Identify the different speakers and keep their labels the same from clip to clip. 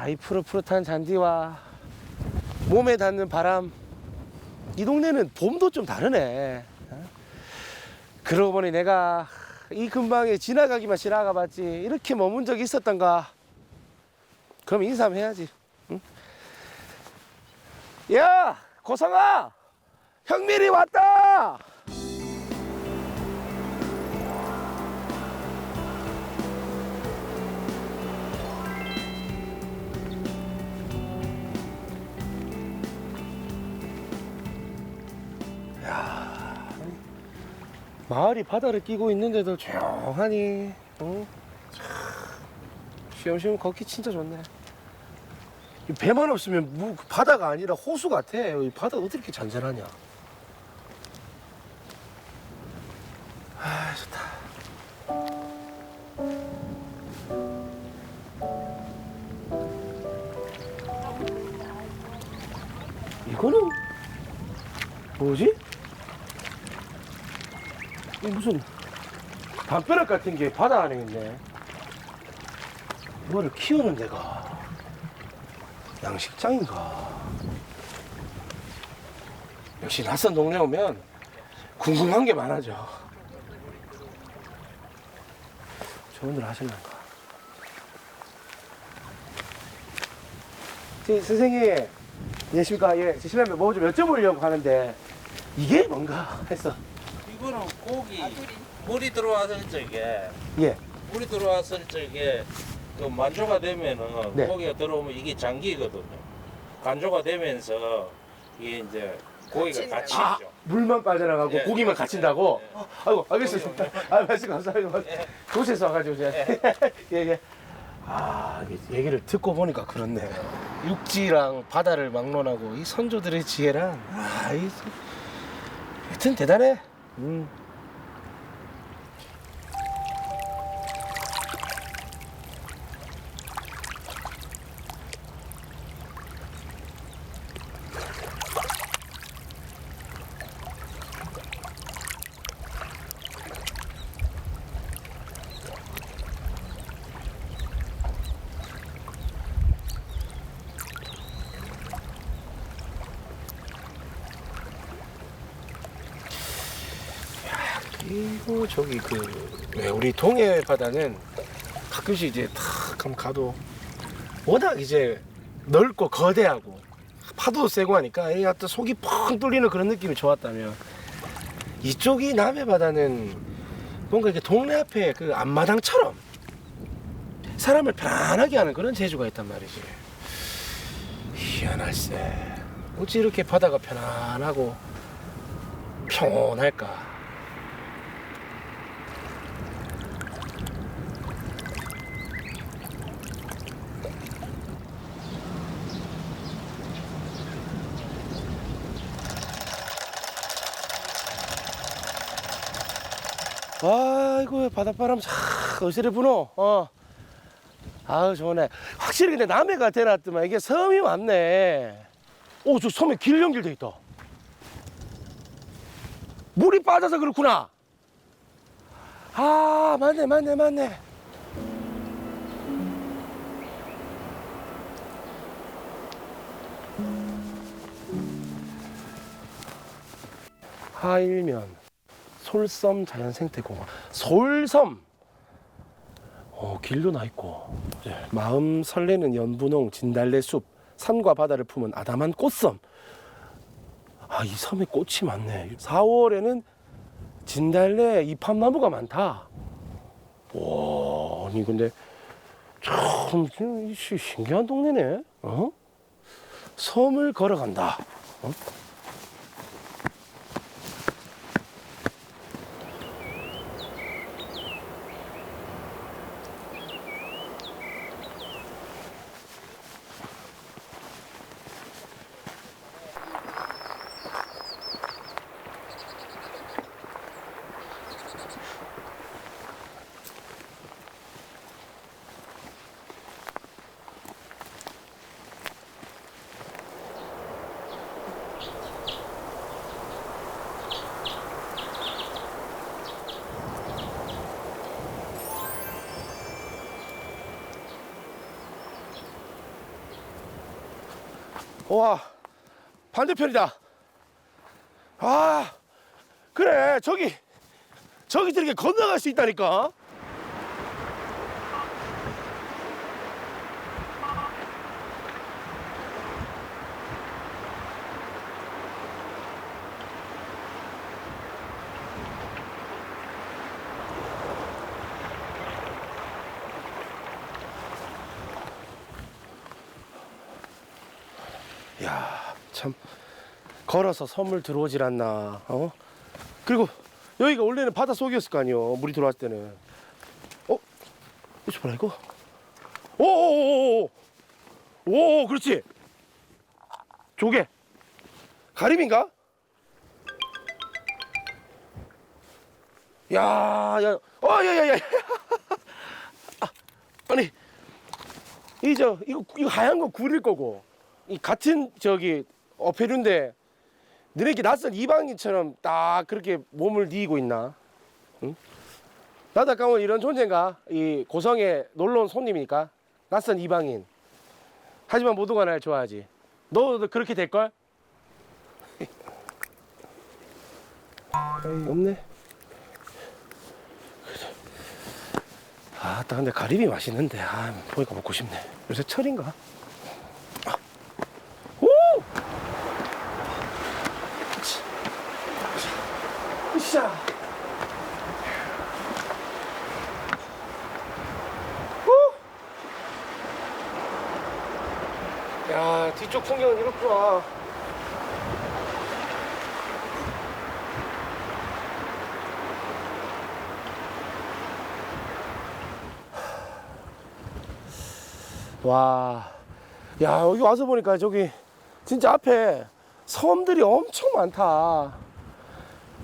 Speaker 1: 야, 이 푸릇푸릇한 잔디와 몸에 닿는 바람. 이 동네는 봄도 좀 다르네. 어? 그러고 보니 내가 이 근방에 지나가기만 지나가 봤지. 이렇게 머문 적이 있었던가. 그럼 인사 한번 해야지. 응? 야, 고성아! 형밀이 왔다! 마을이 바다를 끼고 있는데도 조용하니 어? 참, 쉬엄쉬엄 걷기 진짜 좋네 이 배만 없으면 무, 바다가 아니라 호수 같아 이 바다 어떻게 이렇게 잔잔하냐 아 좋다 이거는 뭐지? 이 무슨 담벼락 같은 게 바다 안에 있네. 이거를 키우는 데가 양식장인가? 역시 낯선 동네 오면 궁금한 게 많아져. 좋은들 하실란가? 제 선생님, 안녕하십니까? 예, 제 신라면 뭐좀 여쭤보려고 하는데 이게 뭔가 해서
Speaker 2: 이거는 고기 물이 들어왔을 적에
Speaker 1: 예.
Speaker 2: 물이 들어왔을 적에 그 만조가 되면은
Speaker 1: 네.
Speaker 2: 고기가 들어오면 이게 장기거든요. 간조가 되면서 이게 이제 고기가 같이
Speaker 1: 아. 물만 빠져나가고
Speaker 2: 예.
Speaker 1: 고기만 갇힌다고?
Speaker 2: 예.
Speaker 1: 어, 아이고, 알겠습니다. 아, 말씀 감사합니다.
Speaker 2: 예.
Speaker 1: 도시에서 와가지고 제가. 예, 예. 아, 이게 얘기를 듣고 보니까 그렇네. 육지랑 바다를 막론하고 이 선조들의 지혜란, 아, 이, 선- 하여튼 대단해. 음. 그리고 저기 그, 왜 우리 동해 바다는 가끔씩 이제 탁 가도 워낙 이제 넓고 거대하고 파도 세고 하니까 이 어떤 속이 펑 뚫리는 그런 느낌이 좋았다면 이쪽이 남해 바다는 뭔가 이렇게 동네 앞에 그 앞마당처럼 사람을 편안하게 하는 그런 재주가 있단 말이지. 희한할세. 어찌 이렇게 바다가 편안하고 평온할까? 아이고 바닷바람 참 어시래 부노. 어. 아우 좋네. 확실히 근데 남해가 대놨더만 이게 섬이 많네. 오 저 섬에 길 연결돼 있다. 물이 빠져서 그렇구나. 아 맞네 맞네 맞네. 하일면 솔섬 자연생태공원 솔섬. 어, 길도 나 있고. 예, 마음 설레는 연분홍 진달래 숲 산과 바다를 품은 아담한 꽃섬. 아 이 섬에 꽃이 많네. 4월에는 진달래 이팝나무가 많다. 와 아니 근데 참 신기한 동네네. 어? 섬을 걸어간다. 어? 와 반대편이다. 아 그래 저기 저기 저렇게 건너갈 수 있다니까. 야, 참 걸어서 선물 들어오질 않나. 어? 그리고 여기가 원래는 바다 속이었을 거 아니요. 물이 들어왔을 때는. 어? 이거 봐라 이거. 오오오오. 오, 그렇지. 조개. 가림인가? 야, 야, 어, 야, 야, 야. 아, 아니, 이저 이거 이거 하얀 거 굴일 거고. 이 같은 저기 어패류인데 너네 이렇게 낯선 이방인처럼 딱 그렇게 몸을 뉘고 있나? 응? 아까 뭐 이런 존재인가? 이 고성에 놀러 온 손님이니까 낯선 이방인. 하지만 모두가 날 좋아하지. 너도 그렇게 될 걸? 없네. 아, 나 근데 가리비 맛있는데. 아, 보니까 먹고 싶네. 요새 철인가? 오! 으쌰! 오! 야, 뒤쪽 풍경은 이렇구나. 와, 야, 여기 와서 보니까 저기 진짜 앞에 섬들이 엄청 많다.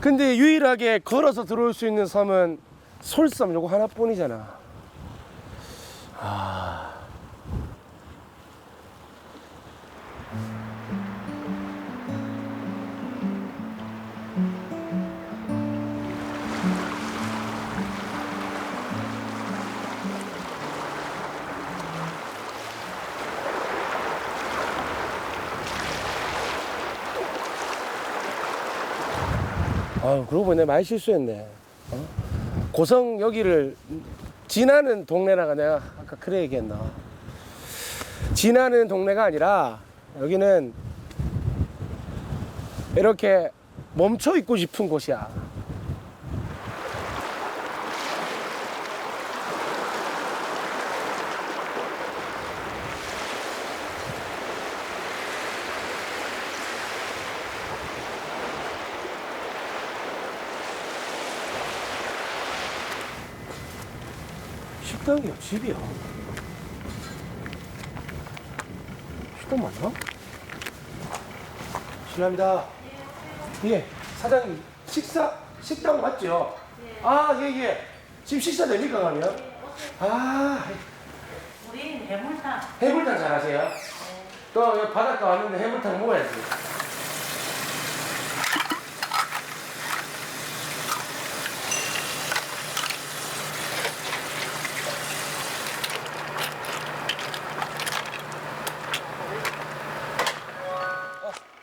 Speaker 1: 근데 유일하게 걸어서 들어올 수 있는 섬은 솔섬 요거 하나뿐이잖아. 아. 아유, 그러고 보니 많이 실수했네. 어? 고성 여기를 지나는 동네라가 내가 아까 그래 얘기했나. 지나는 동네가 아니라 여기는 이렇게 멈춰 있고 싶은 곳이야. 식당이야, 집이야. 식당 맞나? 실례합니다. 예, 사장님, 식사, 식당 맞죠? 아, 예, 예. 지금 식사 됩니까, 그러면? 아,
Speaker 3: 우린 해물탕.
Speaker 1: 해물탕 잘하세요? 또 여기 바닷가 왔는데 해물탕 먹어야지.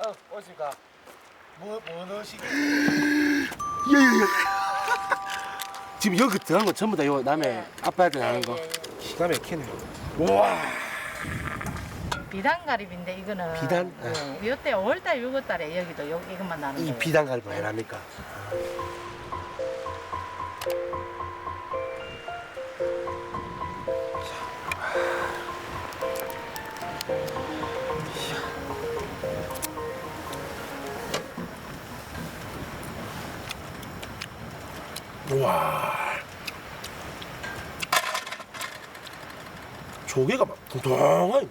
Speaker 1: 어, 어, 오십니까? 뭐, 뭐 넣으시게? 예예예. 지금 여기 들어간 거 전부 다 요 남의 아빠한테 나는 거. 기가 막히네. 우와.
Speaker 3: 비단가리비인데 이거는
Speaker 1: 비단?
Speaker 3: 예, 이때 5월달 6월달에 여기도 요, 이것만 나는
Speaker 1: 이
Speaker 3: 거예요.
Speaker 1: 비단갈비 해랍니까? 우와. 조개가 막 통통한.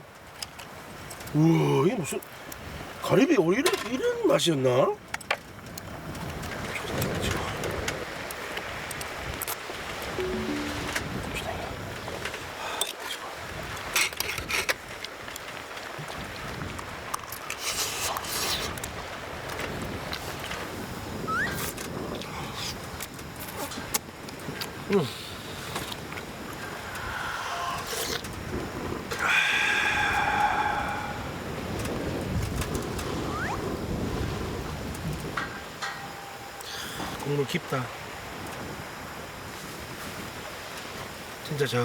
Speaker 1: 우와, 이게 무슨 가리비 오리 이런, 이런 맛이었나? 오늘 깊다. 진짜 저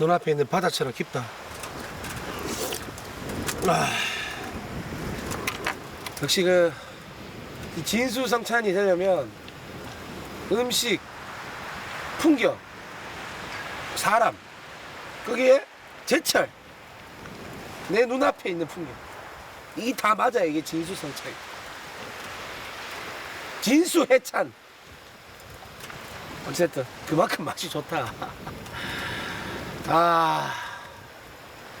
Speaker 1: 눈앞에 있는 바다처럼 깊다. 아, 역시 그이 진수성찬이 되려면 음식, 풍경, 사람, 거기에 제철, 내 눈앞에 있는 풍경. 이게 다 맞아야 이게 진수성찬. 진수 해찬. 어쨌든 그만큼 맛이 좋다. 아,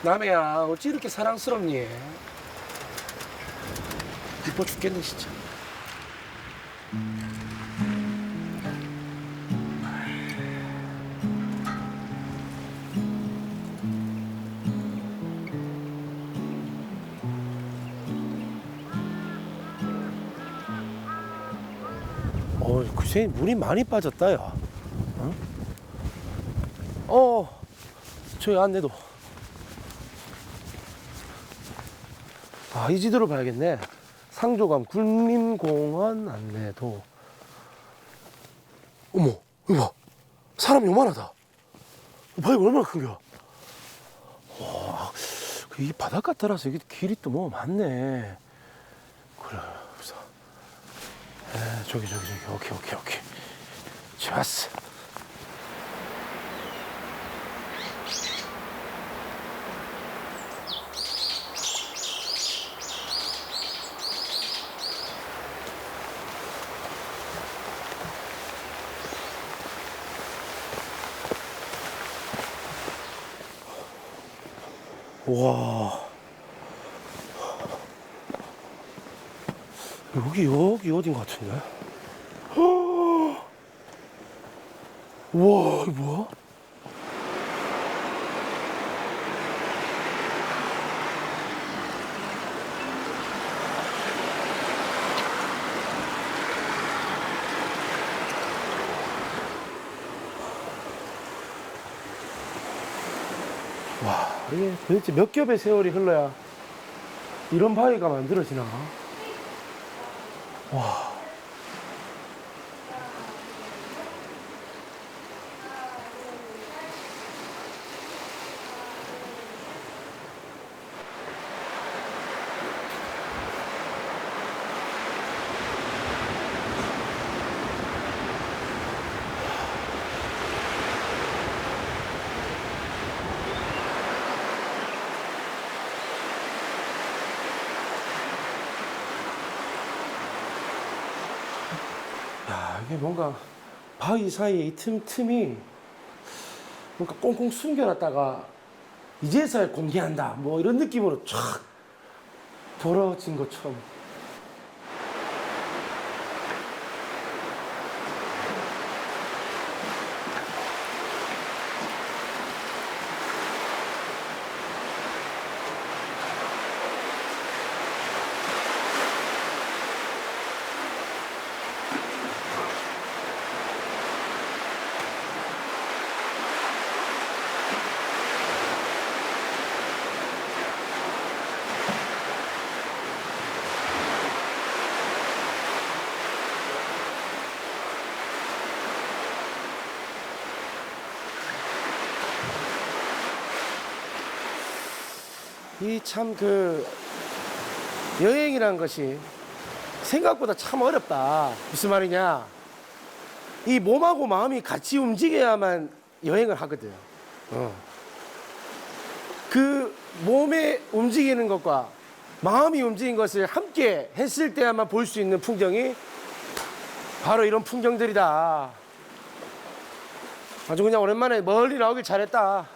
Speaker 1: 남해야 어찌 이렇게 사랑스럽니? 이뻐 죽겠네 진짜. 어, 글쎄 물이 많이 빠졌다, 야. 어? 어, 저기 안내도. 아, 이 지도를 봐야겠네. 상조감 국립공원 안내도. 어머, 이거 봐. 사람 요만하다. 봐, 이거 얼마나 큰 거야. 와, 그이 바닷가 따라서 이게 길이 또 뭐 많네. 그래, 그래서. 에, 저기 저기 저기. 오케이 오케이 오케이. 좋았어. 와 여기 여기 어딘 것 같은데? 우와 이거 뭐야? 와 이게 도대체 몇 겹의 세월이 흘러야 이런 바위가 만들어지나? 와. 이게 뭔가 바위 사이에 이 틈 틈이 뭔가 꽁꽁 숨겨놨다가 이제서야 공개한다. 뭐 이런 느낌으로 촥 벌어진 것처럼. 이 참 그 여행이란 것이 생각보다 참 어렵다. 무슨 말이냐? 이 몸하고 마음이 같이 움직여야만 여행을 하거든. 어. 그 몸에 움직이는 것과 마음이 움직인 것을 함께 했을 때야만 볼 수 있는 풍경이 바로 이런 풍경들이다. 아주 그냥 오랜만에 멀리 나오길 잘했다.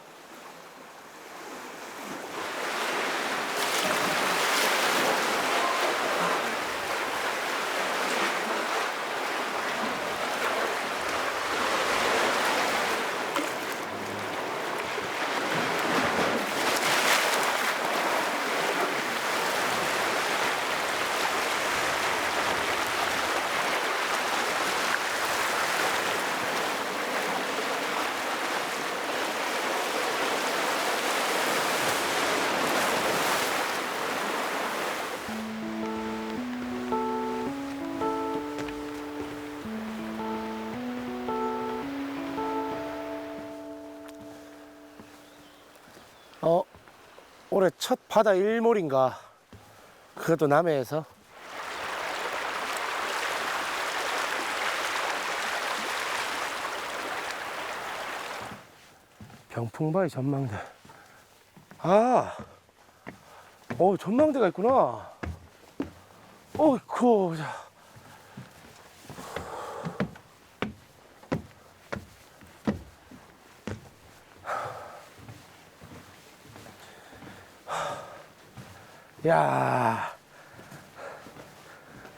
Speaker 1: 올해 첫 바다 일몰인가? 그것도 남해에서. 병풍바위 전망대. 아, 어 전망대가 있구나. 어이쿠 자. 야.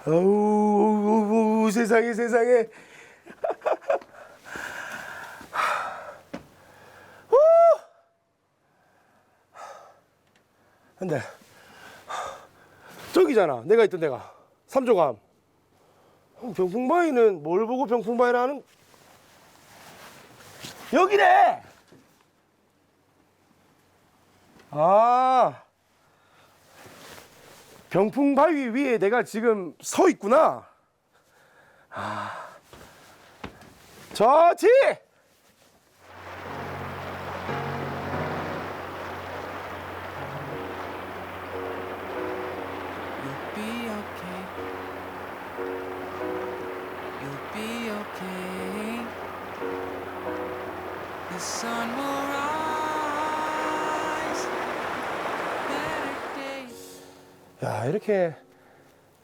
Speaker 1: 어우, 세상에, 세상에. 후! 근데, 저기잖아. 내가 있던 데가. 삼조감. 어, 병풍바위는 뭘 보고 병풍바위를 하는? 여기네! 아. 병풍 바위 위에 내가 지금 서 있구나. 아, 저지.
Speaker 4: Sun will rise.
Speaker 1: 야 이렇게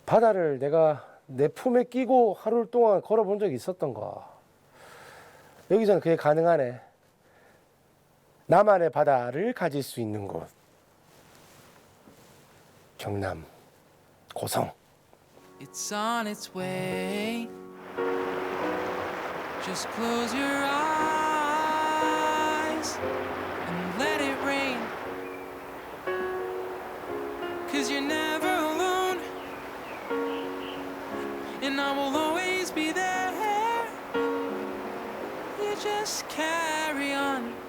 Speaker 1: 바다를 내가 내 품에 끼고 하루 동안 걸어본 적이 있었던가. 여기서는 그게 가능하네. 나만의 바다를 가질 수 있는 곳. 경남 고성.
Speaker 4: It's on its way. Just close your eyes Cause you're never alone. And I will always be there. You just carry on.